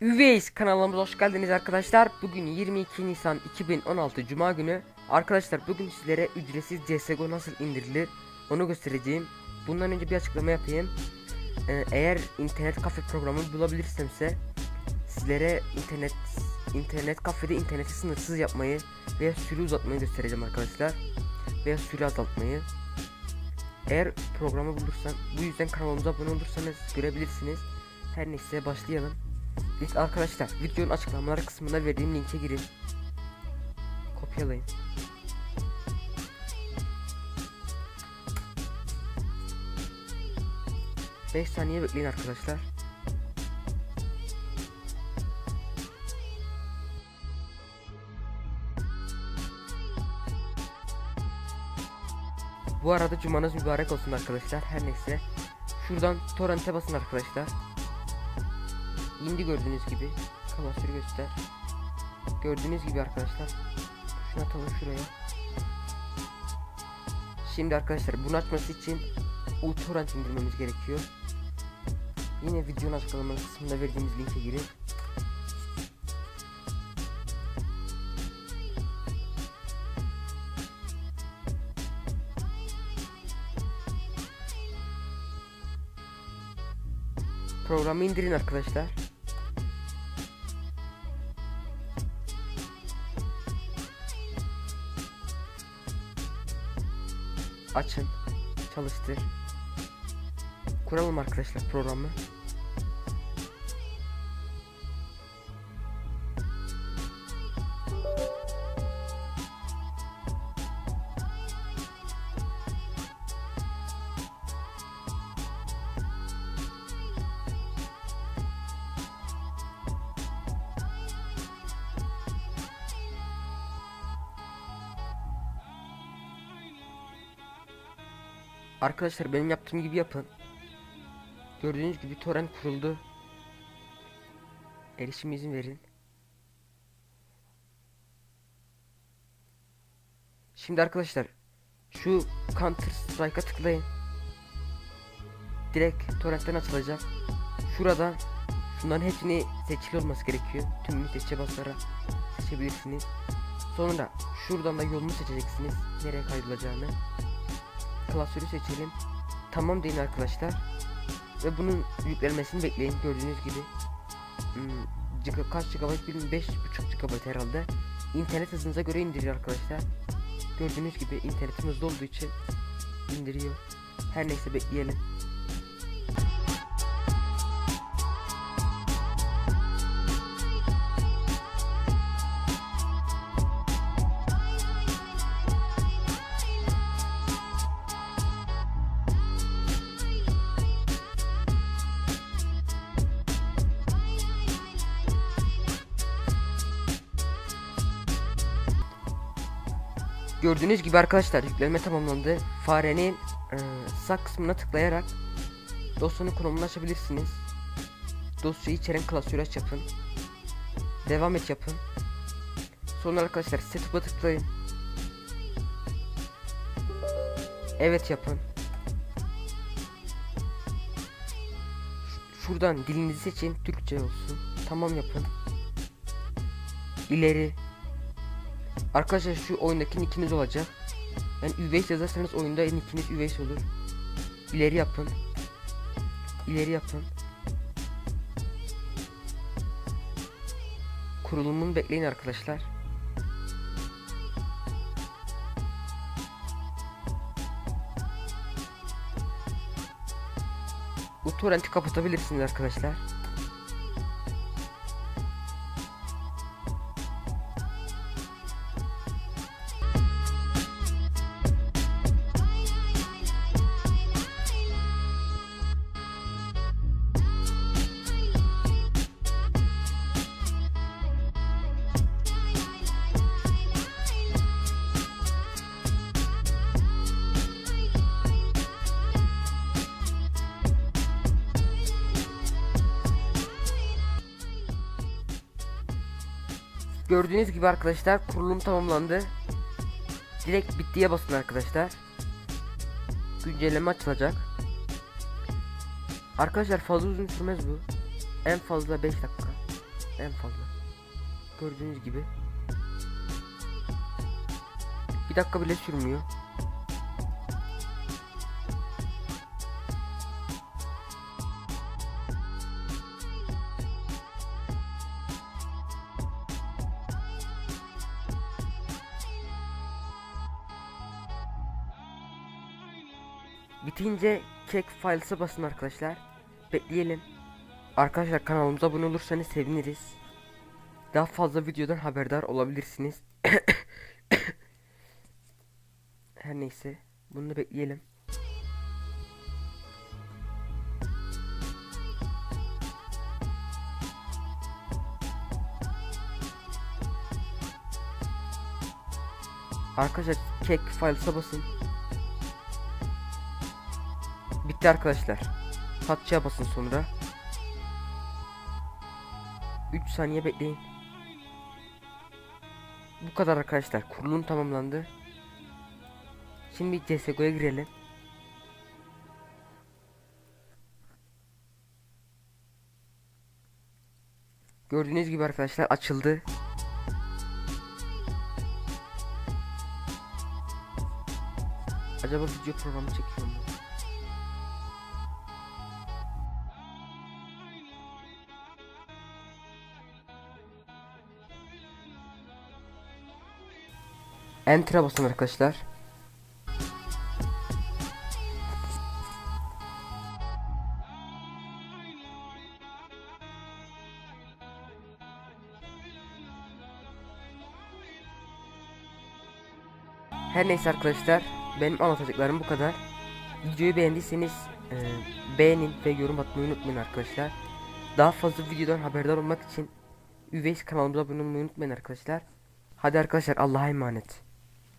Üveys kanalımıza hoş geldiniz arkadaşlar. Bugün 22 Nisan 2016 Cuma günü. Arkadaşlar bugün sizlere ücretsiz CSGO nasıl indirilir onu göstereceğim. Bundan önce bir açıklama yapayım. Ee, eğer internet kafe programı bulabilirsemse sizlere internet internet kafede interneti sınırsız yapmayı veya süre uzatmayı göstereceğim arkadaşlar. Veya süre azaltmayı. Eğer programı bulursam bu yüzden kanalımıza abone olursanız görebilirsiniz. Her neyse başlayalım. İlk arkadaşlar videonun açıklamalar kısmına verdiğim linke girin. Kopyalayın. Beş saniye bekleyin arkadaşlar. Bu arada cumanız mübarek olsun arkadaşlar. Her neyse. Şuradan torrent'e basın arkadaşlar. İndi gördüğünüz gibi. Klasörü göster. Gördüğünüz gibi arkadaşlar. Şunu atalım şuraya. Şimdi arkadaşlar bunu açması için uTorrent indirmemiz gerekiyor. Yine videonun açıklama kısmında verdiğimiz linke girin. Programı indirin arkadaşlar. Açın. Çalıştır. Kuralım arkadaşlar programı. Arkadaşlar benim yaptığım gibi yapın. Gördüğünüz gibi torrent kuruldu. Erişim izin verin. Şimdi arkadaşlar şu Counter Strike'a tıklayın. Direkt torrentten açılacak. Şurada şunların hepsini seçili olması gerekiyor. Tümünü seçe basarak seçebilirsiniz. Sonra şuradan da yolunu seçeceksiniz. Nereye kaydolacağını klasörü seçelim. Tamam deyin arkadaşlar. Ve bunun yüklenmesini bekleyin gördüğünüz gibi. Hmm, kaç GB bilmiyorum 5.5 GB herhalde. İnternet hızınıza göre indiriyor arkadaşlar. Gördüğünüz gibi internetim hızlı olduğu için indiriyor. Her neyse bekleyelim. Gördüğünüz gibi arkadaşlar yüklenme tamamlandı. Farenin e, sağ kısmına tıklayarak dosyanın konumunu açabilirsiniz. Dosyayı içeren klasörü aç yapın. Devam et yapın. Sonra arkadaşlar setup'a tıklayın. Evet yapın. Şuradan dilinizi seçin. Türkçe olsun. Tamam yapın. İleri. Arkadaşlar şu oyundaki nickiniz olacak. Yani Üveys yazarsanız oyunda nickiniz Üveys olur. İleri yapın. İleri yapın. Kurulumunu bekleyin arkadaşlar. Bu torrenti kapatabilirsiniz arkadaşlar. Gördüğünüz gibi arkadaşlar kurulum tamamlandı. Direkt bittiye basın arkadaşlar. Güncelleme açılacak. Arkadaşlar fazla uzun sürmez bu. En fazla 5 dakika. en fazla. Gördüğünüz gibi. Bir dakika bile sürmüyor. Bitince check files'a basın arkadaşlar. Bekleyelim. Arkadaşlar kanalımıza abone olursanız seviniriz. Daha fazla videodan haberdar olabilirsiniz. Her neyse. Bunu da bekleyelim. Arkadaşlar check files'a basın. Bitti arkadaşlar. Patçıya basın sonra. 3 saniye bekleyin. Bu kadar arkadaşlar. Kurulum tamamlandı. Şimdi CSGO'ya girelim. Gördüğünüz gibi arkadaşlar açıldı. Acaba video programı çekiyor mu? Enter'a basın arkadaşlar. Her neyse arkadaşlar benim anlatacaklarım bu kadar. Videoyu beğendiyseniz e, beğenin ve yorum atmayı unutmayın arkadaşlar. Daha fazla videodan haberdar olmak için Üveys kanalımıza abone olmayı unutmayın arkadaşlar. Hadi arkadaşlar Allah'a emanet.